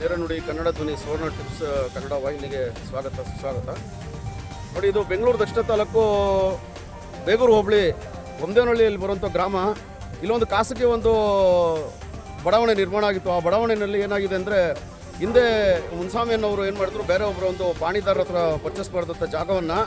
ನೇರ ನುಡಿ ಕನ್ನಡ ಧ್ವನಿ ಸುವರ್ಣ ಟಿಪ್ಸ್ ಕನ್ನಡ ವಾಹಿನಿಗೆ ಸ್ವಾಗತ, ಸುಸ್ವಾಗತ. ನೋಡಿ, ಇದು ಬೆಂಗಳೂರು ದಕ್ಷಿಣ ತಾಲೂಕು ಬೇಗೂರು ಹೋಬಳಿ ಒಂದೇನಹಳ್ಳಿಯಲ್ಲಿ ಬರುವಂಥ ಗ್ರಾಮ. ಇಲ್ಲೊಂದು ಖಾಸಗಿ ಒಂದು ಬಡಾವಣೆ ನಿರ್ಮಾಣ ಆಗಿತ್ತು. ಆ ಬಡಾವಣೆಯಲ್ಲಿ ಏನಾಗಿದೆ ಅಂದರೆ, ಹಿಂದೆ ಮುನ್ಸ್ವಾಮಿಯನ್ನವರು ಏನು ಮಾಡಿದ್ರು, ಬೇರೆ ಒಬ್ಬರು ಒಂದು ಪಾಣಿದಾರರ ಹತ್ರ ಪರ್ಚೇಸ್ ಮಾಡಿದಂಥ ಜಾಗವನ್ನು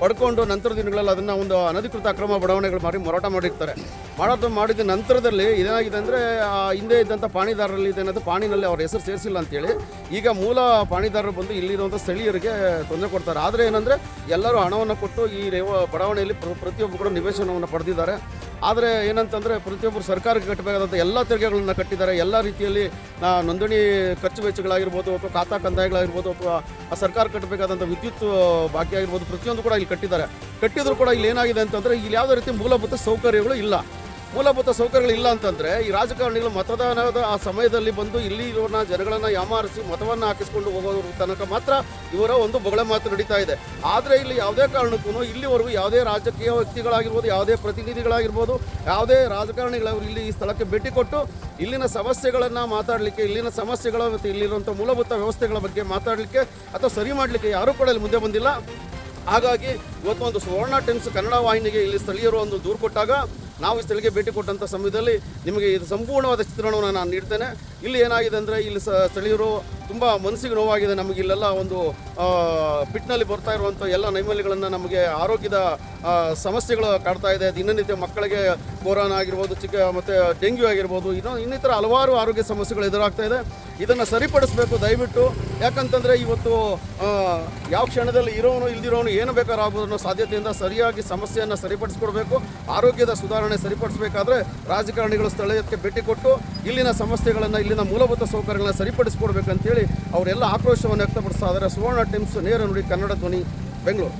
ಪಡ್ಕೊಂಡು ನಂತರ ದಿನಗಳಲ್ಲಿ ಅದನ್ನು ಒಂದು ಅನಧಿಕೃತ ಅಕ್ರಮ ಬಡಾವಣೆಗಳು ಮಾಡಿ ಮಾರಾಟ ಮಾಡಿರ್ತಾರೆ. ಮಾರಾಟ ಮಾಡಿದ ನಂತರದಲ್ಲಿ ಏನಾಗಿದೆ ಅಂದರೆ ಹಿಂದೆ ಇದ್ದಂಥ ಪಾಣಿದಾರರಲ್ಲಿ ಇದೇನಂದ್ರೆ ಪಾಣಿನಲ್ಲಿ ಅವ್ರ ಹೆಸರು ಸೇರಿಸಿಲ್ಲ ಅಂತೇಳಿ ಈಗ ಮೂಲ ಪಾಣಿದಾರರು ಬಂದು ಇಲ್ಲಿರುವಂಥ ಸ್ಥಳೀಯರಿಗೆ ತೊಂದರೆ ಕೊಡ್ತಾರೆ. ಆದರೆ ಏನಂದರೆ, ಎಲ್ಲರೂ ಹಣವನ್ನು ಕೊಟ್ಟು ಈ ರೇವ ಬಡಾವಣೆಯಲ್ಲಿ ಪ್ರ- ಪ್ರತಿಯೊಬ್ಬರು ನಿವೇಶನವನ್ನು ಪಡೆದಿದ್ದಾರೆ. ಆದರೆ ಏನಂತಂದರೆ ಪ್ರತಿಯೊಬ್ಬರು ಸರ್ಕಾರಕ್ಕೆ ಕಟ್ಟಬೇಕಾದಂಥ ಎಲ್ಲ ತೆರಿಗೆಗಳನ್ನು ಕಟ್ಟಿದ್ದಾರೆ. ಎಲ್ಲ ರೀತಿಯಲ್ಲಿ ನೋಂದಣಿ ಖರ್ಚು ವೆಚ್ಚಗಳಾಗಿರ್ಬೋದು ಅಥವಾ ಖಾತಾ ಕಂದಾಯಗಳಾಗಿರ್ಬೋದು ಅಥವಾ ಆ ಸರ್ಕಾರ ಕಟ್ಟಬೇಕಾದಂಥ ವಿದ್ಯುತ್ ಬಾಕಿ ಆಗಿರ್ಬೋದು ಪ್ರತಿಯೊಂದು ಕೂಡ ಇಲ್ಲಿ ಕಟ್ಟಿದ್ದಾರೆ. ಕಟ್ಟಿದ್ರು ಕೂಡ ಇಲ್ಲಿ ಏನಾಗಿದೆ ಅಂತಂದರೆ ಇಲ್ಲಿ ಯಾವುದೇ ರೀತಿ ಮೂಲಭೂತ ಸೌಕರ್ಯಗಳು ಇಲ್ಲ. ಮೂಲಭೂತ ಸೌಕರ್ಯಗಳಿಲ್ಲ ಅಂತಂದರೆ ಈ ರಾಜಕಾರಣಿಗಳು ಮತದಾನದ ಆ ಸಮಯದಲ್ಲಿ ಬಂದು ಇಲ್ಲಿ ಇರೋನ ಜನಗಳನ್ನು ಯಾಮಾರಿಸಿ ಮತವನ್ನು ಹಾಕಿಸ್ಕೊಂಡು ಹೋಗೋದ್ರ ತನಕ ಮಾತ್ರ ಇವರ ಒಂದು ಬೊಗಳ ಮಾತು ನಡೀತಾ ಇದೆ. ಆದರೆ ಇಲ್ಲಿ ಯಾವುದೇ ಕಾರಣಕ್ಕೂ ಇಲ್ಲಿವರೆಗೂ ಯಾವುದೇ ರಾಜಕೀಯ ವ್ಯಕ್ತಿಗಳಾಗಿರ್ಬೋದು, ಯಾವುದೇ ಪ್ರತಿನಿಧಿಗಳಾಗಿರ್ಬೋದು, ಯಾವುದೇ ರಾಜಕಾರಣಿಗಳವರು ಇಲ್ಲಿ ಈ ಸ್ಥಳಕ್ಕೆ ಭೇಟಿ ಕೊಟ್ಟು ಇಲ್ಲಿನ ಸಮಸ್ಯೆಗಳನ್ನು ಮಾತಾಡಲಿಕ್ಕೆ, ಇಲ್ಲಿನ ಸಮಸ್ಯೆಗಳ ಮತ್ತು ಇಲ್ಲಿರುವಂಥ ಮೂಲಭೂತ ವ್ಯವಸ್ಥೆಗಳ ಬಗ್ಗೆ ಮಾತಾಡಲಿಕ್ಕೆ ಅಥವಾ ಸರಿ ಮಾಡಲಿಕ್ಕೆ ಯಾರೂ ಕೂಡ ಇಲ್ಲಿ ಮುಂದೆ ಬಂದಿಲ್ಲ. ಹಾಗಾಗಿ ಇವತ್ತು ಒಂದು ಸುವರ್ಣ ಟೈಮ್ಸ್ ಕನ್ನಡ ವಾಹಿನಿಗೆ ಇಲ್ಲಿ ಸ್ಥಳೀಯರು ಒಂದು ದೂರು ಕೊಟ್ಟಾಗ ನಾವು ಸ್ಥಳಕ್ಕೆ ಭೇಟಿ ಕೊಟ್ಟಂಥ ಸಮಯದಲ್ಲಿ ನಿಮಗೆ ಇದು ಸಂಪೂರ್ಣವಾದ ಚಿತ್ರಣವನ್ನು ನಾನು ನೀಡ್ತೇನೆ. ಇಲ್ಲಿ ಏನಾಗಿದೆ ಅಂದರೆ ಇಲ್ಲಿ ಸ್ಥಳೀಯರು ತುಂಬ ಮನಸ್ಸಿಗೆ ನೋವಾಗಿದೆ. ನಮಗೆ ಇಲ್ಲೆಲ್ಲ ಒಂದು ಪಿಟ್ನಲ್ಲಿ ಬರ್ತಾ ಇರುವಂಥ ಎಲ್ಲ ನೈಮಲ್ಯಗಳನ್ನು ನಮಗೆ ಆರೋಗ್ಯದ ಸಮಸ್ಯೆಗಳು ಕಾಡ್ತಾ ಇದೆ. ದಿನನಿತ್ಯ ಮಕ್ಕಳಿಗೆ ಕೊರೋನಾ ಆಗಿರ್ಬೋದು, ಚಿಕ್ಕ, ಮತ್ತು ಡೆಂಗ್ಯೂ ಆಗಿರ್ಬೋದು, ಇನ್ನೂ ಇನ್ನಿತರ ಹಲವಾರು ಆರೋಗ್ಯ ಸಮಸ್ಯೆಗಳು ಎದುರಾಗ್ತಾ ಇದೆ. ಇದನ್ನು ಸರಿಪಡಿಸಬೇಕು ದಯವಿಟ್ಟು. ಯಾಕಂತಂದರೆ ಇವತ್ತು ಯಾವ ಕ್ಷಣದಲ್ಲಿ ಇರೋನು, ಇಲ್ದಿರೋನು, ಏನು ಬೇಕಾದ್ರೂ ಆಗ್ಬೋದು ಅನ್ನೋ ಸಾಧ್ಯತೆಯಿಂದ ಸರಿಯಾಗಿ ಸಮಸ್ಯೆಯನ್ನು ಸರಿಪಡಿಸ್ಕೊಡ್ಬೇಕು. ಆರೋಗ್ಯದ ಸುಧಾರಣೆ ಸರಿಪಡಿಸಬೇಕಾದ್ರೆ ರಾಜಕಾರಣಿಗಳು ಸ್ಥಳೀಯಕ್ಕೆ ಭೇಟಿ ಕೊಟ್ಟು ಇಲ್ಲಿನ ಸಮಸ್ಯೆಗಳನ್ನು ಇಲ್ಲಿನ ಮೂಲಭೂತ ಸೌಕರ್ಯಗಳನ್ನ ಸರಿಪಡಿಸ್ಕೊಡ್ಬೇಕಂತೇಳಿ ಅವರೆಲ್ಲ ಆಕ್ರೋಶವನ್ನು ವ್ಯಕ್ತಪಡಿಸ್ತಾ ಇದ್ದಾರೆ. ಸುವರ್ಣ ಟೈಮ್ಸ್ ನೇರ ನುಡಿ ಕನ್ನಡ ಧ್ವನಿ, ಬೆಂಗಳೂರು.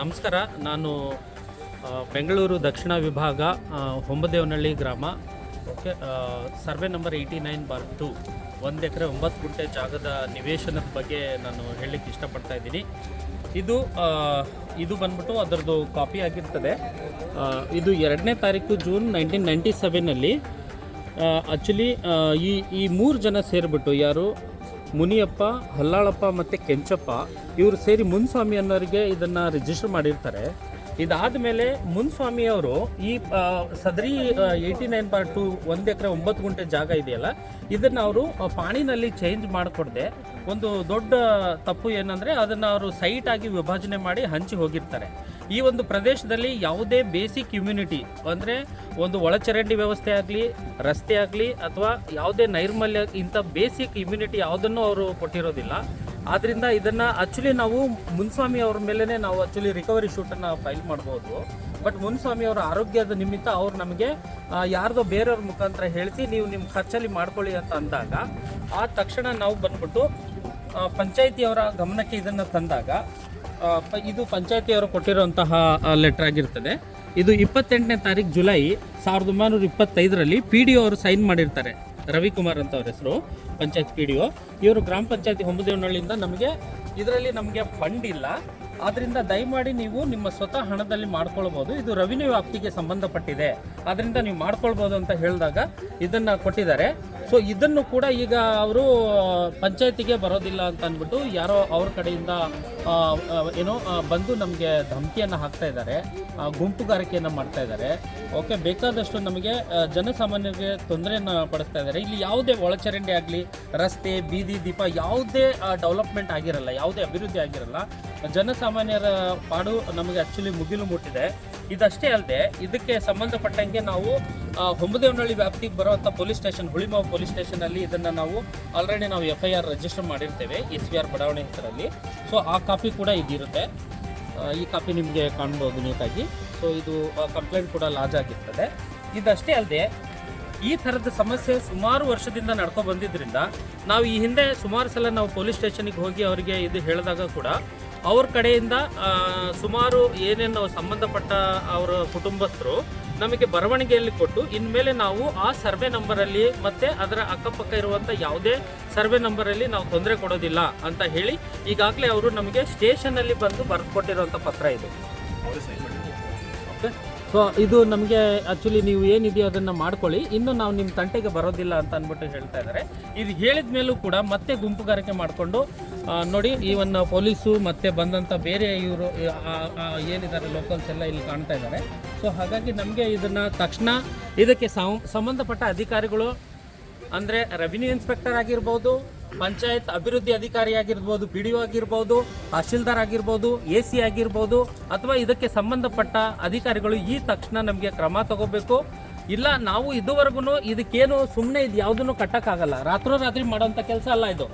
ನಮಸ್ಕಾರ, ನಾನು ಬೆಂಗಳೂರು ದಕ್ಷಿಣ ವಿಭಾಗ ಹೊಂಬದೇವನಹಳ್ಳಿ ಗ್ರಾಮ. Okay survey number eighty nine bar two ಒಂದು ಎಕರೆ ಒಂಬತ್ತು ಗುಂಟೆ ಜಾಗದ ನಿವೇಶನದ ಬಗ್ಗೆ ನಾನು ಹೇಳಲಿಕ್ಕೆ ಇಷ್ಟಪಡ್ತಾ ಇದ್ದೀನಿ. ಇದು ಇದು ಬಂದ್ಬಿಟ್ಟು ಅದರದ್ದು ಕಾಪಿ ಆಗಿರ್ತದೆ. ಇದು ಎರಡನೇ ತಾರೀಕು ಜೂನ್ ನೈನ್ಟೀನ್ ನೈಂಟಿ ಸೆವೆನಲ್ಲಿ ಆ್ಯಕ್ಚುಲಿ ಈ ಈ ಮೂರು ಜನ ಸೇರಿಬಿಟ್ಟು ಯಾರು ಮುನಿಯಪ್ಪ, ಹಲ್ಲಾಳಪ್ಪ ಮತ್ತು ಕೆಂಚಪ್ಪ ಇವರು ಸೇರಿ ಮುನ್ಸ್ವಾಮಿ ಅನ್ನೋರಿಗೆ ಇದನ್ನು ರಿಜಿಸ್ಟರ್ ಮಾಡಿರ್ತಾರೆ. ಇದಾದ ಮೇಲೆ ಮುನ್ಸ್ವಾಮಿ ಅವರು ಈ ಸದರಿ ಏಯ್ಟಿ ನೈನ್ ಬಾರ್ ಟು ಒಂದು ಎಕರೆ ಒಂಬತ್ತು ಗುಂಟೆ ಜಾಗ ಇದೆಯಲ್ಲ, ಇದನ್ನು ಅವರು ಪಾಣಿನಲ್ಲಿ ಚೇಂಜ್ ಮಾಡಿಕೊಡದೆ. ಒಂದು ದೊಡ್ಡ ತಪ್ಪು ಏನಂದರೆ ಅದನ್ನು ಅವರು ಸೈಟಾಗಿ ವಿಭಜನೆ ಮಾಡಿ ಹಂಚಿ ಹೋಗಿರ್ತಾರೆ. ಈ ಒಂದು ಪ್ರದೇಶದಲ್ಲಿ ಯಾವುದೇ ಬೇಸಿಕ್ ಇಮ್ಯುನಿಟಿ ಅಂದರೆ ಒಂದು ಒಳಚರಂಡಿ ವ್ಯವಸ್ಥೆ ಆಗಲಿ, ರಸ್ತೆ ಆಗಲಿ ಅಥವಾ ಯಾವುದೇ ನೈರ್ಮಲ್ಯ ಇಂಥ ಬೇಸಿಕ್ ಇಮ್ಯುನಿಟಿ ಯಾವುದನ್ನು ಅವರು ಕೊಟ್ಟಿರೋದಿಲ್ಲ. ಆದ್ದರಿಂದ ಇದನ್ನು ಆ್ಯಕ್ಚುಲಿ ನಾವು ಮುನ್ಸ್ವಾಮಿ ಅವ್ರ ಮೇಲೇ ನಾವು ಆ್ಯಕ್ಚುಲಿ ರಿಕವರಿ ಶೂಟನ್ನು ಫೈಲ್ ಮಾಡ್ಬೋದು. ಬಟ್ ಮುನ್ಸ್ವಾಮಿ ಅವರ ಆರೋಗ್ಯದ ನಿಮಿತ್ತ ಅವ್ರು ನಮಗೆ ಯಾರ್ದೋ ಬೇರೆಯವ್ರ ಮುಖಾಂತರ ಹೇಳಿಸಿ ನೀವು ನಿಮ್ಮ ಖರ್ಚಲ್ಲಿ ಮಾಡ್ಕೊಳ್ಳಿ ಅಂತ ಅಂದಾಗ ಆ ತಕ್ಷಣ ನಾವು ಬಂದ್ಬಿಟ್ಟು ಪಂಚಾಯಿತಿಯವರ ಗಮನಕ್ಕೆ ಇದನ್ನು ತಂದಾಗ ಇದು ಪಂಚಾಯತಿಯವರು ಕೊಟ್ಟಿರುವಂತಹ ಲೆಟರ್ ಆಗಿರ್ತದೆ. ಇದು ಇಪ್ಪತ್ತೆಂಟನೇ ತಾರೀಕು ಜುಲೈ ಸಾವಿರದ ಒಂಬೈನೂರ ಇಪ್ಪತ್ತೈದರಲ್ಲಿ ಪಿ ಡಿ ಅವರು ಸೈನ್ ಮಾಡಿರ್ತಾರೆ. ರವಿಕುಮಾರ್ ಅಂತ ಅವ್ರ ಹೆಸರು, ಪಂಚಾಯತ್ ಪಿ ಡಿ ಒ ಇವರು ಗ್ರಾಮ ಪಂಚಾಯತಿ ಹೊಂಬದೇವನಹಳ್ಳಿಯಿಂದ ನಮಗೆ, ಇದರಲ್ಲಿ ನಮಗೆ ಫಂಡ್ ಇಲ್ಲ. ಆದ್ದರಿಂದ ದಯಮಾಡಿ ನೀವು ನಿಮ್ಮ ಸ್ವತಃ ಹಣದಲ್ಲಿ ಮಾಡ್ಕೊಳ್ಬೋದು. ಇದು ರೆವಿನ್ಯೂ ವ್ಯಾಪ್ತಿಗೆ ಸಂಬಂಧಪಟ್ಟಿದೆ. ಅದರಿಂದ ನೀವು ಮಾಡ್ಕೊಳ್ಬೋದು ಅಂತ ಹೇಳಿದಾಗ ಇದನ್ನು ಕೊಟ್ಟಿದ್ದಾರೆ. ಸೊ ಇದನ್ನು ಕೂಡ ಈಗ ಅವರು ಪಂಚಾಯತಿಗೆ ಬರೋದಿಲ್ಲ ಅಂತ ಅಂದ್ಬಿಟ್ಟು ಯಾರೋ ಅವ್ರ ಕಡೆಯಿಂದ ಏನೋ ಬಂದು ನಮಗೆ ಧಮಕಿಯನ್ನು ಹಾಕ್ತಾ ಇದ್ದಾರೆ. ಗುಂಪುಗಾರಿಕೆಯನ್ನು ಮಾಡ್ತಾ ಇದ್ದಾರೆ. ಓಕೆ ಬೇಕಾದಷ್ಟು ನಮಗೆ ಜನಸಾಮಾನ್ಯರಿಗೆ ತೊಂದರೆಯನ್ನು ಪಡಿಸ್ತಾ ಇದ್ದಾರೆ. ಇಲ್ಲಿ ಯಾವುದೇ ಒಳಚರಂಡಿ ಆಗಲಿ, ರಸ್ತೆ, ಬೀದಿ, ದೀಪ ಯಾವುದೇ ಡೆವಲಪ್ಮೆಂಟ್ ಆಗಿರಲ್ಲ, ಯಾವುದೇ ಅಭಿವೃದ್ಧಿ ಆಗಿರಲ್ಲ ಜನಸಾಮಾನ್ಯರ ಪಾಡು ನಮಗೆ ಆ್ಯಕ್ಚುಲಿ ಮುಗಿಲು ಮುಟ್ಟಿದೆ. ಇದಷ್ಟೇ ಅಲ್ಲದೆ ಇದಕ್ಕೆ ಸಂಬಂಧಪಟ್ಟಂಗೆ ನಾವು ಹೊಂಬದೇವನಹಳ್ಳಿ ವ್ಯಾಪ್ತಿಗೆ ಬರುವಂಥ ಪೊಲೀಸ್ ಸ್ಟೇಷನ್, ಹುಳಿಮಾವು ಪೊಲೀಸ್ ಸ್ಟೇಷನಲ್ಲಿ ಇದನ್ನು ನಾವು ಆಲ್ರೆಡಿ ನಾವು ಎಫ್ ಐ ಆರ್ ರಿಜಿಸ್ಟರ್ ಮಾಡಿರ್ತೇವೆ ಎಸ್ ವಿ ಆರ್ ಬಡಾವಣೆ ಹೆಸರಲ್ಲಿ. ಸೊ ಆ ಕಾಪಿ ಕೂಡ ಇದಿರುತ್ತೆ ಈ ಕಾಪಿ ನಿಮಗೆ ಕಾಣ್ಬೋದು ನೀಟಾಗಿ. ಸೊ ಇದು ಕಂಪ್ಲೇಂಟ್ ಕೂಡ ಲಾಜ್ ಆಗಿರ್ತದೆ. ಇದಷ್ಟೇ ಅಲ್ಲದೆ ಈ ಥರದ ಸಮಸ್ಯೆ ಸುಮಾರು ವರ್ಷದಿಂದ ನಡ್ಕೊ ಬಂದಿದ್ದರಿಂದ ನಾವು ಈ ಹಿಂದೆ ಸುಮಾರು ಸಲ ನಾವು ಪೊಲೀಸ್ ಸ್ಟೇಷನಿಗೆ ಹೋಗಿ ಅವರಿಗೆ ಇದು ಹೇಳಿದಾಗ ಕೂಡ ಅವ್ರ ಕಡೆಯಿಂದ ಸುಮಾರು ಏನೇನು ಸಂಬಂಧಪಟ್ಟ ಅವರ ಕುಟುಂಬಸ್ಥರು ನಮಗೆ ಬರವಣಿಗೆಯಲ್ಲಿ ಕೊಟ್ಟು ಇನ್ಮೇಲೆ ನಾವು ಆ ಸರ್ವೆ ನಂಬರಲ್ಲಿ ಮತ್ತೆ ಅದರ ಅಕ್ಕಪಕ್ಕ ಇರುವಂಥ ಯಾವುದೇ ಸರ್ವೆ ನಂಬರಲ್ಲಿ ನಾವು ತೊಂದರೆ ಕೊಡೋದಿಲ್ಲ ಅಂತ ಹೇಳಿ ಈಗಾಗಲೇ ಅವರು ನಮಗೆ ಸ್ಟೇಷನಲ್ಲಿ ಬಂದು ಬರೆದುಕೊಟ್ಟಿರುವಂಥ ಪತ್ರ ಇದು. ಓಕೆ ಸೊ ಇದು ನಮಗೆ ಆ್ಯಕ್ಚುಲಿ ನೀವು ಏನಿದೆಯೋ ಅದನ್ನು ಮಾಡ್ಕೊಳ್ಳಿ. ಇನ್ನು ನಾವು ನಿಮ್ಮ ತಂಟೆಗೆ ಬರೋದಿಲ್ಲ ಅಂತ ಅಂದ್ಬಿಟ್ಟು ಹೇಳ್ತಾ ಇದ್ದಾರೆ ಇದು ಹೇಳಿದ ಮೇಲೂ ಕೂಡ ಮತ್ತೆ ಗುಂಪುಗಾರಿಕೆ ಮಾಡಿಕೊಂಡು ನೋಡಿ, ಈವನ್ ಪೊಲೀಸು ಮತ್ತೆ ಬಂದಂಥ ಬೇರೆ ಇವರು ಏನಿದ್ದಾರೆ ಲೋಕಲ್ಸ್ ಎಲ್ಲ ಇಲ್ಲಿ ಕಾಣ್ತಾ ಇದ್ದಾರೆ ಸೊ ಹಾಗಾಗಿ ನಮಗೆ ಇದನ್ನು ತಕ್ಷಣ ಇದಕ್ಕೆ ಸಂಬಂಧಪಟ್ಟ ಅಧಿಕಾರಿಗಳು ಅಂದರೆ ರೆವಿನ್ಯೂ ಇನ್ಸ್ಪೆಕ್ಟರ್ ಆಗಿರ್ಬೋದು, ಪಂಚಾಯತ್ ಅಭಿವೃದ್ಧಿ ಅಧಿಕಾರಿ ಆಗಿರ್ಬೋದು ಪಿ ಡಿ ಒ ಆಗಿರ್ಬೋದು, ತಹಶೀಲ್ದಾರ್ ಆಗಿರ್ಬೋದು ಎ ಸಿ ಆಗಿರ್ಬೋದು, ಅಥವಾ ಇದಕ್ಕೆ ಸಂಬಂಧಪಟ್ಟ ಅಧಿಕಾರಿಗಳು ಈ ತಕ್ಷಣ ನಮಗೆ ಕ್ರಮ ತಗೋಬೇಕು. ಇಲ್ಲ, ನಾವು ಇದುವರೆಗೂ ಇದಕ್ಕೇನು ಸುಮ್ಮನೆ ಇದು ಯಾವುದನ್ನು ಕಟ್ಟಕ್ಕಾಗಲ್ಲ. ರಾತ್ರೋರಾತ್ರಿ ಮಾಡೋಂಥ ಕೆಲಸ ಅಲ್ಲ ಇದು.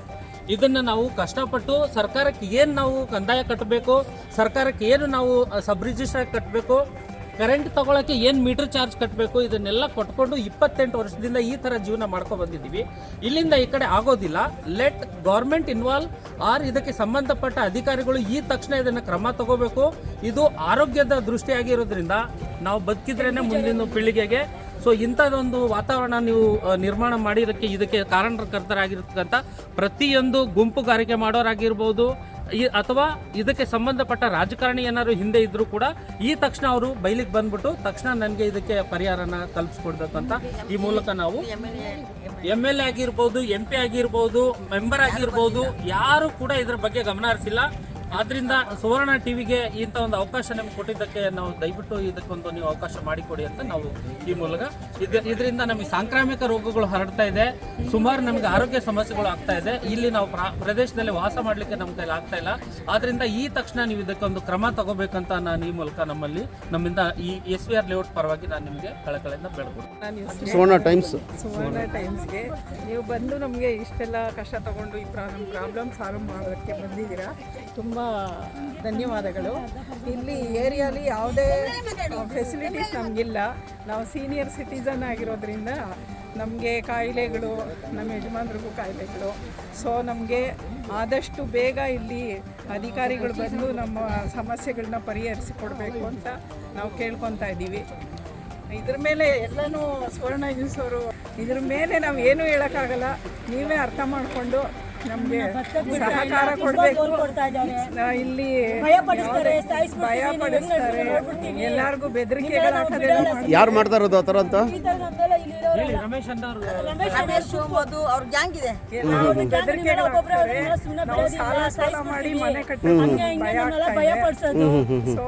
ಇದನ್ನ ನಾವು ಕಷ್ಟಪಟ್ಟು ಸರ್ಕಾರಕ್ಕೆ ಏನು ನಾವು ಕಂದಾಯ ಕಟ್ಟಬೇಕು ಸರ್ಕಾರಕ್ಕೆ ಏನು ನಾವು ಸಬ್ ರಿಜಿಸ್ಟರ್ ಕಟ್ಟಬೇಕು ಕರೆಂಟ್ ತಗೊಳಕ್ಕೆ ಏನು ಮೀಟರ್ ಚಾರ್ಜ್ ಕಟ್ಟಬೇಕು ಇದನ್ನೆಲ್ಲ ಕೊಟ್ಕೊಂಡು ಇಪ್ಪತ್ತೆಂಟು ವರ್ಷದಿಂದ ಈ ಥರ ಜೀವನ ಮಾಡ್ಕೊ ಬಂದಿದ್ದೀವಿ. ಇಲ್ಲಿಂದ ಈ ಕಡೆ ಆಗೋದಿಲ್ಲ. ಲೆಟ್ ಗೌರ್ಮೆಂಟ್ ಇನ್ವಾಲ್ವ್ ಆರ್ ಇದಕ್ಕೆ ಸಂಬಂಧಪಟ್ಟ ಅಧಿಕಾರಿಗಳು ಈ ತಕ್ಷಣ ಇದನ್ನು ಕ್ರಮ ತಗೋಬೇಕು. ಇದು ಆರೋಗ್ಯದ ದೃಷ್ಟಿಯಾಗಿರೋದ್ರಿಂದ ನಾವು ಬದುಕಿದ್ರೇನೆ ಮುಂದಿನ ಪೀಳಿಗೆಗೆ. ಸೊ ಇಂಥದ್ದೊಂದು ವಾತಾವರಣ ನೀವು ನಿರ್ಮಾಣ ಮಾಡಿರೋಕ್ಕೆ ಇದಕ್ಕೆ ಕಾರಣಕರ್ತರಾಗಿರ್ತಕ್ಕಂಥ ಪ್ರತಿಯೊಂದು ಗುಂಪುಗಾರಿಕೆ ಮಾಡೋರಾಗಿರ್ಬೋದು ಅಥವಾ ಇದಕ್ಕೆ ಸಂಬಂಧಪಟ್ಟ ರಾಜಕಾರಣಿ ಏನಾದ್ರು ಹಿಂದೆ ಇದ್ರೂ ಕೂಡ ಈ ತಕ್ಷಣ ಅವರು ಬೈಲಿಗೆ ಬಂದ್ಬಿಟ್ಟು ತಕ್ಷಣ ನನಗೆ ಇದಕ್ಕೆ ಪರಿಹಾರನ ಕಲ್ಪಿಸ್ಕೊಡ್ಬೇಕು ಅಂತ ಈ ಮೂಲಕ ನಾವು ಎಂ ಎಲ್ ಎ ಆಗಿರ್ಬೋದು ಎಂ ಪಿ ಆಗಿರ್ಬೋದು ಮೆಂಬರ್ ಆಗಿರ್ಬೋದು, ಯಾರು ಕೂಡ ಇದ್ರ ಬಗ್ಗೆ ಗಮನ ಹರಿಸಿಲ್ಲ. ಆದ್ರಿಂದ ಸುವರ್ಣ ಟಿವಿಗೆ ಇಂಥ ಒಂದು ಅವಕಾಶ ನಿಮ್ಗೆ ಕೊಟ್ಟಿದ್ದಕ್ಕೆ ನಾವು ದಯವಿಟ್ಟು ಇದಕ್ಕೊಂದು ನೀವು ಅವಕಾಶ ಮಾಡಿಕೊಡಿ ಅಂತ ನಾವು ಈ ಮೂಲಕ ಇದ ಇದರಿಂದ ನಮಗೆ ಸಾಂಕ್ರಾಮಿಕ ರೋಗಗಳು ಹರಡ್ತಾ ಇದೆ. ಸುಮಾರು ನಮಗೆ ಆರೋಗ್ಯ ಸಮಸ್ಯೆಗಳು ಆಗ್ತಾ ಇದೆ. ಇಲ್ಲಿ ನಾವು ಪ್ರಾ- ಪ್ರದೇಶದಲ್ಲಿ ವಾಸ ಮಾಡಲಿಕ್ಕೆ ನಮ್ಮ ಕೈಲಿ ಆಗ್ತಾ ಇಲ್ಲ. ಆದ್ರಿಂದ ಈ ತಕ್ಷಣ ನೀವು ಇದಕ್ಕೊಂದು ಕ್ರಮ ತಗೋಬೇಕಂತ ನಾನು ಈ ಮೂಲಕ ನಮ್ಮಲ್ಲಿ ನಮ್ಮಿಂದ ಈ ಎಸ್ ವಿ ಆರ್ ಲೇಔಟ್ ಪರವಾಗಿ ನಾನು ನಿಮಗೆ ಕಳಕಳಿಂದ ನಾನು ಸುವರ್ಣ ಟೈಮ್ಸ್ ಸುವರ್ಣ ಟೈಮ್ಸ್ಗೆ ನೀವು ಬಂದು ನಮಗೆ ಇಷ್ಟೆಲ್ಲ ಕಷ್ಟ ತಗೊಂಡು ಈ ಪ್ರಾಬ್ಲಮ್ ಸಾಲ್ವ್ ಮಾಡೋದಕ್ಕೆ ಬಂದಿದ್ದೀರಾ. ತುಂಬ ಧನ್ಯವಾದಗಳು. ಇಲ್ಲಿ ಏರಿಯಾಲಿ ಯಾವುದೇ ಫೆಸಿಲಿಟೀಸ್ ನಮಗಿಲ್ಲ. ನಾವು ಸೀನಿಯರ್ ಸಿಟಿಸನ್ ಆಗಿರೋದ್ರಿಂದ ನಮಗೆ ಕಾಯಿಲೆಗಳು, ನಮ್ಮ ಯಜಮಾನ್ರಿಗೂ ಕಾಯಿಲೆಗಳು. ಸೊ ನಮಗೆ ಆದಷ್ಟು ಬೇಗ ಇಲ್ಲಿ ಅಧಿಕಾರಿಗಳು ಬಂದು ನಮ್ಮ ಸಮಸ್ಯೆಗಳನ್ನ ಪರಿಹರಿಸಿಕೊಡ್ಬೇಕು ಅಂತ ನಾವು ಕೇಳ್ಕೊತಾ ಇದ್ದೀವಿ. ಇದ್ರ ಮೇಲೆ ಎಲ್ಲನೂ ಸುವರ್ಣ ನ್ಯೂಸ್ ಅವರು, ಇದ್ರ ಮೇಲೆ ನಾವು ಏನೂ ಹೇಳೋಕ್ಕಾಗಲ್ಲ. ನೀವೇ ಅರ್ಥ ಮಾಡಿಕೊಂಡು ನಮಗೆ ಸಹಕಾರ ಕೊಡಬೇಕು. ಇಲ್ಲಿ ಭಯ ಪಡಿಸ್ತಾರೆ. ಎಲ್ಲರಿಗೂ ಮಾಡ್ತಾರೆ. ಯಾರು ಮಾಡ್ತಾ ಇರೋದು ಆ ಥರ ಅಂತ ಹೇಳಿ ರಮೇಶ್ ಅಣ್ಣ ಅವರು ರಮೇಶ್ ಶಿವಮೊಗ್ಗ ಅವ್ರ ಗ್ಯಾಂಗ್ ಇದೆ. ಎಲ್ಲರಿಗೂ ಬೆದರಿಕೆಗಳು ಹಾಕ್ತಾರೆ. ನಾವು ಸಾಲ ಸಾಲ ಮಾಡಿ ಮನೆ ಭಯ ಆಗ್ತಾ ಇದೆ. ಸೊ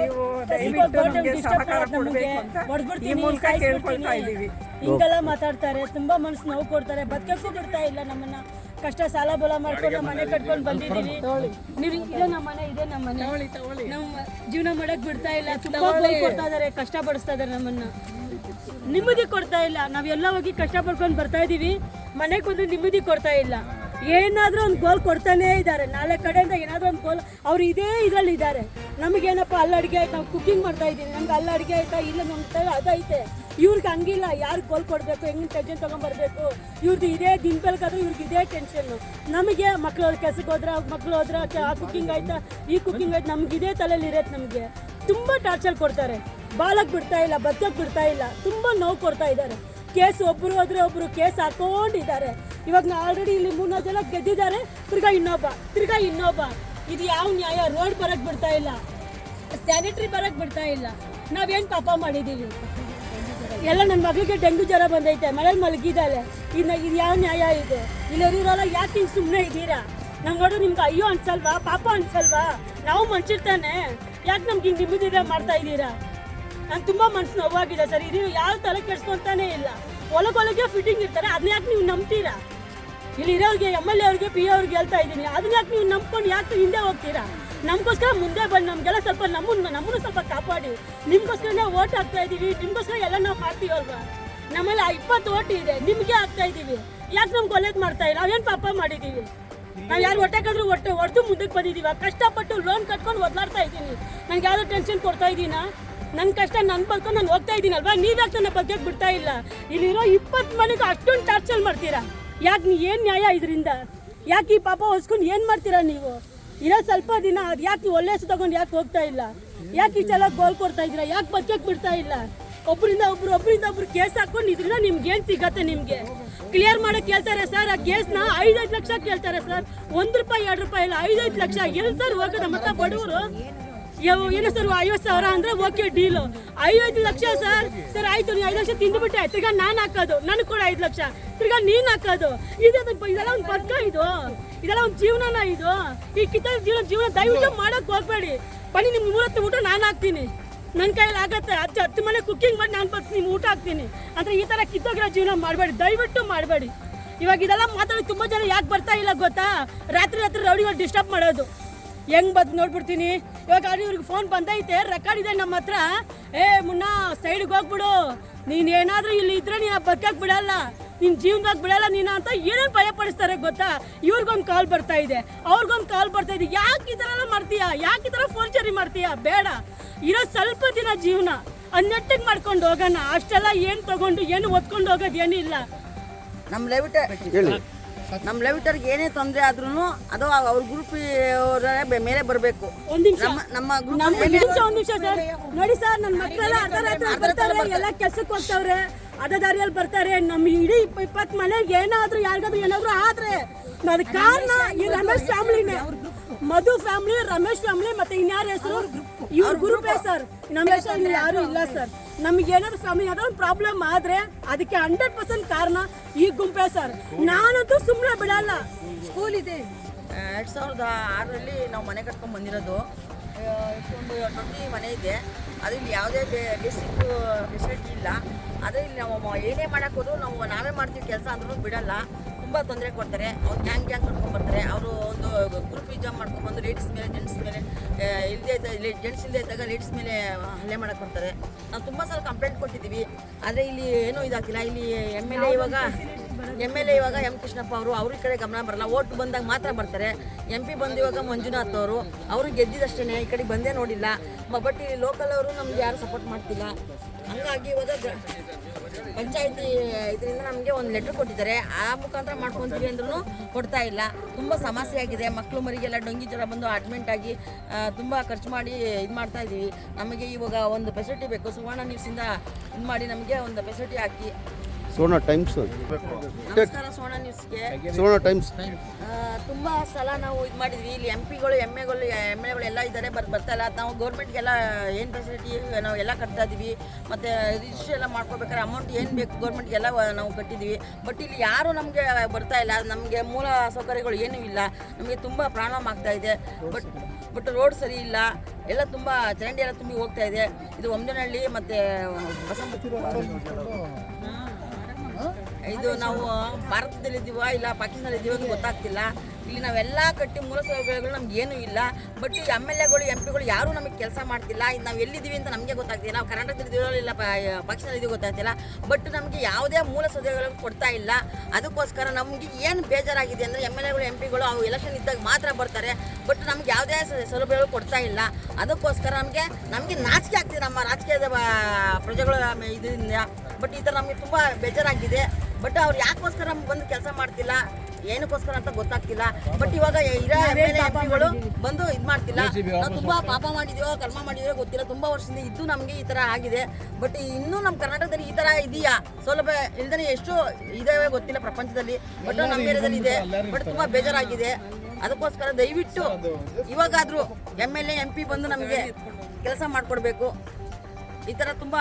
ನೀವು ದಯವಿಟ್ಟು ನಮಗೆ ಸಹಕಾರ ಕೊಡಬೇಕು ಅಂತ ಈ ಮೂಲಕ ಕೇಳ್ಕೊಳ್ತಾ ಇದ್ದೀವಿ ಹಿಂಗೆಲ್ಲ ಮಾತಾಡ್ತಾರೆ ತುಂಬಾ ಮನಸ್ಸು ನೋವು ಕೊಡ್ತಾರೆ ಬದುಕಕ್ಕೂ ಬಿಡ್ತಾ ಇಲ್ಲ ನಮ್ಮನ್ನ. ಕಷ್ಟ ಸಾಲ ಬಲ ಮಾಡ್ಕೊಂಡು ನಮ್ಮ ಮನೆ ಕಟ್ಕೊಂಡು ಬಂದಿದ್ದೀವಿ ನೀವು ಇದೆ ನಮ್ಮ ಮನೆ ಇದೆ ನಮ್ಮ ಮನೆ. ತಗೊಳ್ಳಿ ತಗೊಳ್ಳಿ. ನಮ್ಮ ಜೀವನ ಮಾಡಕ್ ಬಿಡ್ತಾ ಇಲ್ಲ. ತುಂಬಾ ಕೊಡ್ತಾ ಇದಾರೆ ಕಷ್ಟ ಪಡಿಸ್ತಾ ಇದಾರೆ ನಮ್ಮನ್ನ. ನಿಮ್ಮದಿ ಕೊಡ್ತಾ ಇಲ್ಲ. ನಾವೆಲ್ಲ ಹೋಗಿ ಕಷ್ಟ ಪಡ್ಕೊಂಡು ಬರ್ತಾ ಇದೀವಿ. ಮನೆಗೆ ಒಂದು ನಿಮ್ಮದಿ ಕೊಡ್ತಾ ಇಲ್ಲ. ಏನಾದ್ರೂ ಒಂದು ಗೋಲ್ ಕೊಡ್ತಾನೇ ಇದ್ದಾರೆ. ನಾಳೆ ಕಡೆಯಿಂದ ಏನಾದರೂ ಒಂದು ಗೋಲ್ ಅವ್ರು ಇದೇ ಇದರಲ್ಲಿ ಇದ್ದಾರೆ. ನಮಗೇನಪ್ಪ ಅಲ್ಲಿ ಅಡುಗೆ ಆಯ್ತು? ನಾವು ಕುಕ್ಕಿಂಗ್ ಮಾಡ್ತಾ ಇದ್ದೀನಿ ನಮ್ಗೆ ಅಲ್ಲಿ ಅಡುಗೆ ಆಯ್ತಾ? ಇಲ್ಲ ನಮ್ಮ ಅದೈತೆ ಇವ್ರಿಗೆ ಹಂಗಿಲ್ಲ. ಯಾರು ಗೋಲ್ ಕೊಡಬೇಕು? ಹೆಂಗೆ ಟೆನ್ಷನ್ ತೊಗೊಂಬರ್ಬೇಕು? ಇವ್ರದ್ದು ಇದೇ ದಿನ ಇವ್ರಿಗೆ ಇದೇ ಟೆನ್ಷನ್ನು ನಮಗೆ ಮಕ್ಳು ಕೆಸಕ್ಕೆ ಹೋದ್ರೆ, ಮಕ್ಳು ಹೋದ್ರೆ ಆ ಕುಕ್ಕಿಂಗ್ ಆಯ್ತಾ? ಈ ಕುಕ್ಕಿಂಗ್ ಆಯ್ತು. ನಮ್ಗೆ ಇದೇ ತಲೆಯಲ್ಲಿ ಇರತ್ತೆ ನಮಗೆ. ತುಂಬ ಟಾರ್ಚರ್ ಕೊಡ್ತಾರೆ. ಬಾಲಕ್ ಬಿಡ್ತಾ ಇಲ್ಲ ಬದುಕಕ್ಕೆ ಬಿಡ್ತಾ ಇಲ್ಲ. ತುಂಬ ನೋವು ಕೊಡ್ತಾ ಇದ್ದಾರೆ. ಕೇಸ್ ಒಬ್ಬರು ಹೋದ್ರೆ ಒಬ್ಬರು ಕೇಸ್ ಹಾಕೊಂಡಿದ್ದಾರೆ. ಇವಾಗ ನಾ ಆಲ್ರೆಡಿ ಇಲ್ಲಿ ಮೂರ್ನಾಲ್ಕು ಜನ ಗೆದ್ದಿದ್ದಾರೆ. ತಿರ್ಗಾ ಇನ್ನೊಬ್ಬ ತಿರ್ಗಾ ಇನ್ನೊಬ್ಬ. ಇದು ಯಾವ ನ್ಯಾಯ? ರೋಡ್ ಬರಕ್ ಬಿಡ್ತಾ ಇಲ್ಲ. ಸ್ಯಾನಿಟ್ರಿ ಬರಕ್ ಬಿಡ್ತಾ ಇಲ್ಲ. ನಾವೇನು ಪಾಪ ಮಾಡಿದ್ದೀವಿ ಎಲ್ಲ ನನ್ನ ಮಗಳಿಗೆ ಡೆಂಗ್ಯೂ ಜ್ವರ ಬಂದೈತೆ. ಮನೇಲಿ ಮಲಗಿದ್ದಾಳೆ. ಇದು ಇದು ಯಾವ ನ್ಯಾಯ ಇದು? ಇಲ್ಲಿರೋಲ್ಲ ಯಾಕೆ ಹಿಂಗೆ ಸುಮ್ಮನೆ ಇದ್ದೀರಾ? ನಮ್ಗೆ ನೋಡು, ನಿಮ್ಗೆ ಅಯ್ಯೋ ಅನ್ಸಲ್ವಾ? ಪಾಪ ಅನ್ಸಲ್ವಾ? ನಾವು ಮನ್ಸಿರ್ತಾನೆ ಯಾಕೆ ನಮ್ಗೆ ಹಿಂಗೆ ನಿಮ್ಮದಿದೆ ಮಾಡ್ತಾ ಇದ್ದೀರಾ? ನಾನು ತುಂಬ ಮನ್ಸು ನೋವಾಗಿದೆ ಸರ್. ಇದು ಯಾವ ತಲೆ ಕೆಡ್ಸ್ಕೊಂತಾನೆ ಇಲ್ಲ. ಒಳಗೊಳಗೆ ಫಿಟ್ಟಿಂಗ್ ಇರ್ತಾರೆ ಅದನ್ನ ಯಾಕೆ ನೀವು ನಂಬ್ತೀರಾ? ಇಲ್ಲಿ ಇರೋರಿಗೆ ಎಂ ಎಲ್ ಎ ಅವ್ರಿಗೆ ಪಿ ಅವ್ರಿಗೆ ಹೇಳ್ತಾ ಇದ್ದೀನಿ. ಅದನ್ನ ಯಾಕೆ ನೀವು ನಂಬ್ಕೊಂಡು ಯಾಕೆ ಹಿಂದೆ ಹೋಗ್ತೀರಾ? ನಮಗೋಸ್ಕರ ಮುಂದೆ ಬಂದು ನಮಗೆಲ್ಲ ಸ್ವಲ್ಪ ನಮ್ಮನ್ನು ನಮ್ಮನ್ನು ಸ್ವಲ್ಪ ಕಾಪಾಡಿ. ನಿಮ್ಗೋಸ್ಕರನೇ ಓಟ್ ಹಾಕ್ತಾ ಇದ್ದೀವಿ ನಿಮ್ಗೋಸ್ಕರ ಎಲ್ಲ ನಾವು ಮಾಡ್ತೀವಲ್ವಾ ನಮ್ಮಲ್ಲಿ ಆ ಇಪ್ಪತ್ತು ಓಟ್ ಇದೆ, ನಿಮಗೆ ಹಾಕ್ತಾ ಇದ್ದೀವಿ ಯಾಕೆ ನಮ್ಗೆ ಒಳ್ಳೇದು ಮಾಡ್ತಾ ಇಲ್ಲ? ನಾವೇನು ಪಾಪ ಮಾಡಿದ್ದೀವಿ ನಾವು ಯಾರು ಹೊಟ್ಟೆಗಾದ್ರೂ ಹೊಟ್ಟೆ ಹೊಡೆದು ಮುಂದಕ್ಕೆ ಬಂದಿದ್ದೀವಿ ಕಷ್ಟಪಟ್ಟು ಲೋನ್ ಕಟ್ಕೊಂಡು ಒದ್ಲಾಡ್ತಾ ಇದ್ದೀನಿ ನನಗೆ ಯಾವುದೋ ಟೆನ್ಷನ್ ಕೊಡ್ತಾ ಇದ್ದೀನಾ ನನ್ನ ಕಷ್ಟ ನನ್ನ ಬಂದ್ಕೊಂಡು ನಾನು ಹೋಗ್ತಾ ಇದ್ದೀನಲ್ವಾ ನೀವ್ಯಾಕೆ ನನ್ನ ಬಗ್ಗೆ ಬಿಡ್ತಾ ಇಲ್ಲ? ಇಲ್ಲಿರೋ ಇಪ್ಪತ್ತು ಮನೆಗೂ ಅಷ್ಟೊಂದು ಟಾರ್ಚರ್ ಮಾಡ್ತೀರಾ? ಯಾಕೆ ನೀ ಏನು ನ್ಯಾಯ ಇದರಿಂದ? ಯಾಕೆ ಈ ಪಾಪ ಹೊಸ್ಕೊಂಡು ಏನು ಮಾಡ್ತೀರಾ ನೀವು? ಇರೋ ಸ್ವಲ್ಪ ದಿನ ಅದು ಯಾಕೆ ಒಳ್ಳೆ ಹೆಸರು ತಗೊಂಡು ಯಾಕೆ ಹೋಗ್ತಾ ಇಲ್ಲ? ಯಾಕೆ ಚಲ ಗೋಲ್ ಕೊಡ್ತಾ ಇದ್ದೀರಾ? ಯಾಕೆ ಬಚ್ಚಕ್ಕೆ ಬಿಡ್ತಾ ಇಲ್ಲ? ಒಬ್ಬರಿಂದ ಒಬ್ರು ಒಬ್ಬರಿಂದ ಒಬ್ರು ಕೇಸ್ ಹಾಕೊಂಡು ಇದರಿಂದ ನಿಮ್ಗೆ ಏನು ಸಿಗತ್ತೆ ನಿಮಗೆ? ಕ್ಲಿಯರ್ ಮಾಡೋಕೆ ಕೇಳ್ತಾರೆ ಸರ್ ಆ ಕೇಸ್ನ ಐದೈದು ಲಕ್ಷ ಕೇಳ್ತಾರೆ ಸರ್ ಒಂದು ರೂಪಾಯಿ, ಎರಡು ರೂಪಾಯಿ ಇಲ್ಲ, ಐದೈದು ಲಕ್ಷ. ಎಲ್ಲಿ ಸರ್ ಹೋಗೋದ ಮತ್ತೆ ಬಡವರು? ಏನು ಸರ್, ಐವತ್ತು ಸಾವಿರ ಅಂದ್ರೆ ಓಕೆ ಡೀಲು ಐವತ್ತು ಲಕ್ಷ ಸರ್. ಸರ್, ಆಯ್ತು, ನೀವು ಐದು ಲಕ್ಷ ತಿಂದುಬಿಟ್ಟೆ ತಿರ್ಗ ನಾನು ಹಾಕೋದು. ನನಗೆ ಕೂಡ ಐದು ಲಕ್ಷ. ತಿರ್ಗಾ ನೀನು ಹಾಕೋದು. ಇದು ಇದೆಲ್ಲ ಒಂದು ಪಕ್ಕ ಇದು. ಇದೆಲ್ಲ ಒಂದು ಜೀವನನ ಇದು. ಈ ಕಿತ್ತ ಜೀವನ ಜೀವನ ದಯವಿಟ್ಟು ಮಾಡೋಕೆ ಹೋಗ್ಬೇಡಿ. ಬನ್ನಿ ನಿಮ್ಮ ಮೂರತ್ತು ಊಟ ನಾನು ಹಾಕ್ತೀನಿ. ನನ್ನ ಕೈಯಲ್ಲಿ ಆಗತ್ತೆ. ಹತ್ತು ಹತ್ತು ಮನೆ ಕುಕ್ಕಿಂಗ್ ಮಾಡಿ ನಾನು ಬರ್ತೀನಿ ನಿಮ್ಮ ಊಟ ಹಾಕ್ತೀನಿ. ಅಂದ್ರೆ ಈ ಥರ ಕಿತ್ತೋಗಿರೋ ಜೀವನ ಮಾಡಬೇಡಿ. ದಯವಿಟ್ಟು ಮಾಡಬೇಡಿ. ಇವಾಗ ಇದೆಲ್ಲ ಮಾತಾಡಿ, ತುಂಬ ಜನ ಯಾಕೆ ಬರ್ತಾ ಇಲ್ಲ ಗೊತ್ತಾ? ರಾತ್ರಿ ರಾತ್ರಿ ರೌಡಿಗಳು ಡಿಸ್ಟರ್ಬ್ ಮಾಡೋದು. ಹೆಂಗ್ ಬದ್ ನೋಡ್ಬಿಡ್ತೀನಿ? ಇವಾಗ ಇವ್ರಿಗೆ ಫೋನ್ ಬಂದೈತೆ ರೆಕಾರ್ಡ್ ಇದೆ ನಮ್ಮ ಹತ್ರ. ಏ ಮುನ್ನ ಸೈಡ್ಗೆ ಹೋಗ್ಬಿಡು. ನೀನ್ ಏನಾದ್ರೂ ಇಲ್ಲಿ ಇದ್ರೆ ನೀನು ಬದುಕಕ್ ಬಿಡಲ್ಲ. ನಿನ್ನ ಜೀವನದಾಗ ಬಿಡಲ್ಲ ನೀನು ಅಂತ ಏನೇನು ಭಯ ಪಡಿಸ್ತಾರೆ ಗೊತ್ತಾ? ಇವ್ರಿಗೊಂದು ಕಾಲ್ ಬರ್ತಾ ಇದೆ. ಅವ್ರಿಗೊಂದು ಕಾಲ್ ಬರ್ತಾ ಇದೆ. ಯಾಕೆ ಈ ಥರ ಎಲ್ಲ ಮಾಡ್ತೀಯಾ? ಯಾಕೆ ಈ ಥರ ಫೋರ್ಜರಿ ಮಾಡ್ತೀಯಾ? ಬೇಡ. ಇರೋ ಸ್ವಲ್ಪ ದಿನ ಜೀವನ ಅನ್ನೆಟ್ಟಿಗೆ ಮಾಡ್ಕೊಂಡು ಹೋಗೋಣ. ಅಷ್ಟೆಲ್ಲ ಏನು ತಗೊಂಡು ಏನು ಒತ್ಕೊಂಡು ಹೋಗೋದು ಏನಿಲ್ಲ. ನಮ್ಮ ಹೇಳಿ. ನಮ್ಮ ಲೆವಿಟರ್ಗೆ ಏನೇ ತೊಂದರೆ ಆದ್ರೂ ಅದು ಅವ್ರ ಗ್ರೂಪ್ ಮೇಲೆ ಬರಬೇಕು. ಒಂದ್ ನಿಮಿಷ. ನಮ್ಮ ನಮ್ಮ ಗ್ರೂಪ್ ಒಂದ್ ನಿಮಿಷ ಒಂದ್ ನಿಮಿಷ ಸರ್. ನೋಡಿ ಸರ್ ನನ್ನ ಮಕ್ಕಳೆಲ್ಲ ಅರ್ಧ ರಾತ್ರಿ ಬರ್ತಾರೆ ಎಲ್ಲ ಕೆಲ್ಸಕ್ಕೆ ಹೋಗ್ತಾವ್ರೆ ಅರ್ಧ ದಾರಿಯಲ್ಲಿ ಬರ್ತಾರೆ. ನಮ್ಮ ಇಡೀ ಇಪ್ಪ ಇಪ್ಪತ್ತು ಮನೆಗೆ ಏನಾದ್ರೂ ಯಾರಿಗಾದ್ರೂ ಏನಾದ್ರೂ ಆದ್ರೆ. ಅದ್ ಕಾರಣ ಈ ರಮೇಶ್ ಫ್ಯಾಮಿಲಿನೇ ಮಧು ಫ್ಯಾಮಿಲಿ ರಮೇಶ್ ಫ್ಯಾಮಿಲಿ ಮತ್ತೆ ಇನ್ಯಾರ ಹೆಸರು? ಇವ್ರ ಗ್ರೂಪೇ ಸರ್. ನಮ್ಮ ಹೆಸರು ಯಾರು ಇಲ್ಲ ಸರ್. ನಮ್ಗೆ ಏನಾದ್ರು ಯಾವ್ದೋ ಒಂದು ಪ್ರಾಬ್ಲಮ್ ಆದ್ರೆ ಅದಕ್ಕೆ ಹಂಡ್ರೆಡ್ ಪರ್ಸೆಂಟ್ ಕಾರಣ ಈ ಗುಂಪೆ ಸರ್ ನಾನಂತೂ ಸುಮ್ಮನೆ ಬಿಡಲ್ಲ. ಸ್ಕೂಲ್ ಇದೆ. ಎರಡು ಸಾವಿರದ ಆರರಲ್ಲಿ ನಾವು ಮನೆ ಕಟ್ಕೊಂಡು ಬಂದಿರೋದು. ಇಷ್ಟೊಂದು ದೊಡ್ಡ ಮನೆ ಇದೆ. ಅದು ಇಲ್ಲಿ ಯಾವುದೇ ಬೇಸಿಕ್ ಫೆಸಿಲಿಟಿ ಇಲ್ಲ. ಆದರೆ ಇಲ್ಲಿ ನಾವು ಏನೇ ಮಾಡೋಕ್ಕೋದ್ರು ನಾವು ನಾವೇ ಮಾಡ್ತೀವಿ ಕೆಲಸ ಅಂದ್ರೂ ಬಿಡಲ್ಲ. ತುಂಬ ತೊಂದರೆ ಕೊಡ್ತಾರೆ. ಅವ್ರು ಗ್ಯಾಂಗ್ ಗ್ಯಾಂಗ್ ಕಟ್ಕೊಂಡ್ಬರ್ತಾರೆ ಅವರು ಒಂದು ಗ್ರೂಪ್ ಎಕ್ಸಾಮ್ ಮಾಡ್ಕೊಂಡ್ಬಂದು ಲೇಡೀಸ್ ಮೇಲೆ ಜೆಂಟ್ಸ್ ಮೇಲೆ ಇಲ್ಲದೇ ಇದ್ದಾಗ ಜೆಂಟ್ಸ್ ಇಲ್ಲದೆ ಇದ್ದಾಗ ಲೇಡೀಸ್ ಮೇಲೆ ಹಲ್ಲೆ ಮಾಡಕ್ಕೆ ಬರ್ತಾರೆ. ನಾವು ತುಂಬ ಸಲ ಕಂಪ್ಲೇಂಟ್ ಕೊಟ್ಟಿದ್ದೀವಿ. ಆದರೆ ಇಲ್ಲಿ ಏನೂ ಇದಾಗ್ತಿಲ್ಲ. ಇಲ್ಲಿ ಎಂ ಎಲ್ ಎ ಇವಾಗ ಎಂ ಎಲ್ ಎ ಇವಾಗ ಎಂ ಕೃಷ್ಣಪ್ಪ ಅವರು ಅವ್ರ ಈ ಕಡೆ ಗಮನ ಬರಲ್ಲ. ಓಟ್ ಬಂದಾಗ ಮಾತ್ರ ಬರ್ತಾರೆ. ಎಂ ಪಿ ಬಂದು ಇವಾಗ ಮಂಜುನಾಥ್ ಅವರು ಅವರು ಗೆದ್ದಿದ್ದಷ್ಟೇ ಈ ಕಡೆ ಬಂದೇ ನೋಡಿಲ್ಲ. ಬಟ್ ಇಲ್ಲಿ ಲೋಕಲ್ ಅವರು ನಮ್ಗೆ ಯಾರು ಸಪೋರ್ಟ್ ಮಾಡ್ತಿಲ್ಲ. ಹಂಗಾಗಿ ಇವಾಗ ಪಂಚಾಯತಿ ಇದರಿಂದ ನಮಗೆ ಒಂದು ಲೆಟ್ರ್ ಕೊಟ್ಟಿದ್ದಾರೆ. ಆ ಮುಖಾಂತರ ಮಾಡ್ಕೊತೀವಿ ಅಂದ್ರೂ ಕೊಡ್ತಾ ಇಲ್ಲ. ತುಂಬ ಸಮಸ್ಯೆ ಆಗಿದೆ. ಮಕ್ಕಳು ಮರಿಗೆಲ್ಲ ಡೊಂಗಿ ಜ್ವರ ಬಂದು ಅಡ್ಮಿಂಟ್ ಆಗಿ ತುಂಬ ಖರ್ಚು ಮಾಡಿ ಇದು ಮಾಡ್ತಾ ಇದ್ದೀವಿ ನಮಗೆ ಇವಾಗ ಒಂದು ಫೆಸಿಲಿಟಿ ಬೇಕು. ಸುವರ್ಣ ನ್ಯೂಸಿಂದ ಇದು ಮಾಡಿ ನಮಗೆ ಒಂದು ಫೆಸಿಲಿಟಿ ಹಾಕಿ. ಸುವರ್ಣ ಟೈಮ್ಸ್ ಸೋಣ ನ್ಯೂಸ್ಗೆ ಟೈಮ್ಸ್. ಆ, ತುಂಬಾ ಸಲ ನಾವು ಇದು ಮಾಡಿದ್ವಿ. ಇಲ್ಲಿ ಎಂ ಪಿಗಳು ಎಂ ಎಗಳು ಎಂ ಎಗಳು ಎಲ್ಲ ಇದ್ದಾರೆ ಬರ್ ಬರ್ತಾ ಇಲ್ಲ. ನಾವು ಗೌರ್ಮೆಂಟ್ಗೆಲ್ಲ ಏನು ಫೆಸಿಲಿಟಿ ನಾವು ಎಲ್ಲ ಕಟ್ತಾ ಇದೀವಿ. ಮತ್ತು ರಿಜಿಸ್ಟ್ರ್ ಎಲ್ಲ ಮಾಡ್ಕೋಬೇಕಾದ್ರೆ ಅಮೌಂಟ್ ಏನು ಬೇಕು ಗೌರ್ಮೆಂಟ್ಗೆಲ್ಲ ನಾವು ಕಟ್ಟಿದ್ದೀವಿ ಬಟ್ ಇಲ್ಲಿ ಯಾರು ನಮಗೆ ಬರ್ತಾ ಇಲ್ಲ. ನಮಗೆ ಮೂಲ ಸೌಕರ್ಯಗಳು ಏನೂ ಇಲ್ಲ. ನಮಗೆ ತುಂಬ ಪ್ರಾಬ್ಲಮ್ ಆಗ್ತಾ ಇದೆ. ಬಟ್ ಬಟ್ ರೋಡ್ ಸರಿ ಇಲ್ಲ. ಎಲ್ಲ ತುಂಬ ಚರಂಡಿ ಎಲ್ಲ ತುಂಬಿ ಹೋಗ್ತಾ ಇದೆ. ಇದು ಒಮ್ದನಹಳ್ಳಿ ಮತ್ತು ಇದು ನಾವು ಭಾರತದಲ್ಲಿದ್ದೀವ ಇಲ್ಲ ಪಾಕಿಸ್ತಾನದಲ್ಲಿದ್ದೀವೋ ಅಂತ ಗೊತ್ತಾಗ್ತಿಲ್ಲ. ಇಲ್ಲಿ ನಾವೆಲ್ಲ ಕಟ್ಟಿ ಮೂಲ ಸೌಲಭ್ಯಗಳು ನಮ್ಗೆ ಏನೂ ಇಲ್ಲ. ಬಟ್ ಎಂ ಎಲ್ ಎಗಳು ಎಂ ಪಿಗಳು ಯಾರೂ ನಮಗೆ ಕೆಲಸ ಮಾಡ್ತಿಲ್ಲ. ಇದು ನಾವು ಎಲ್ಲಿದ್ದೀವಿ ಅಂತ ನಮಗೆ ಗೊತ್ತಾಗ್ತಿಲ್ಲ. ನಾವು ಕರ್ನಾಟಕದಲ್ಲಿದ್ದೀವೋ ಇಲ್ಲ ಪಾಕಿಸ್ತಾನದಲ್ಲಿ ಗೊತ್ತಾಗ್ತಿಲ್ಲ. ಬಟ್ ನಮಗೆ ಯಾವುದೇ ಮೂಲ ಸೌಲಭ್ಯಗಳು ಕೊಡ್ತಾ ಇಲ್ಲ. ಅದಕ್ಕೋಸ್ಕರ ನಮಗೆ ಏನು ಬೇಜಾರಾಗಿದೆ ಅಂದರೆ ಎಂ ಎಲ್ ಎಗಳು ಎಂ ಪಿಗಳು ಅವು ಎಲೆಕ್ಷನ್ ಇದ್ದಾಗ ಮಾತ್ರ ಬರ್ತಾರೆ. ಬಟ್ ನಮ್ಗೆ ಯಾವುದೇ ಸೌಲಭ್ಯಗಳು ಕೊಡ್ತಾ ಇಲ್ಲ. ಅದಕ್ಕೋಸ್ಕರ ನಮಗೆ ನಮಗೆ ನಾಚಿಕೆ ಆಗ್ತಿದೆ ನಮ್ಮ ರಾಜಕೀಯದ ಪ್ರಜೆಗಳ ಇದರಿಂದ. ಬಟ್ ಈ ಥರ ನಮಗೆ ತುಂಬ ಬೇಜಾರಾಗಿದೆ. ಬಟ್ ಅವ್ರು ಯಾಕೋಸ್ಕರ ಬಂದು ಕೆಲಸ ಮಾಡ್ತಿಲ್ಲ? ಏನಕ್ಕೋಸ್ಕರ ಅಂತ ಗೊತ್ತಾಗ್ತಿಲ್ಲ. ಬಟ್ ಇವಾಗ ಇರೋ ಬಂದು ಇದು ಮಾಡ್ತಿಲ್ಲ. ನಾವು ತುಂಬಾ ಪಾಪ ಮಾಡಿದ್ಯೋ ಕರ್ಮ ಮಾಡಿದೀವೋ ಗೊತ್ತಿಲ್ಲ. ತುಂಬಾ ವರ್ಷದಿಂದ ಇದ್ದು ನಮಗೆ ಈ ತರ ಆಗಿದೆ. ಬಟ್ ಇನ್ನೂ ನಮ್ಮ ಕರ್ನಾಟಕದಲ್ಲಿ ಈ ತರ ಇದೆಯಾ? ಸೌಲಭ್ಯ ಇಲ್ದೇ ಎಷ್ಟು ಇದಾವೆ ಗೊತ್ತಿಲ್ಲ ಪ್ರಪಂಚದಲ್ಲಿ. ಬಟ್ ನಮ್ಮ ಏರಿಯಾದಲ್ಲಿ ಇದೆ. ಬಟ್ ತುಂಬಾ ಬೇಜಾರಾಗಿದೆ. ಅದಕ್ಕೋಸ್ಕರ ದಯವಿಟ್ಟು ಇವಾಗಾದ್ರೂ M L A M P ಬಂದು ನಮಗೆ ಕೆಲಸ ಮಾಡಿಕೊಡ್ಬೇಕು. ಈ ಥರ ತುಂಬ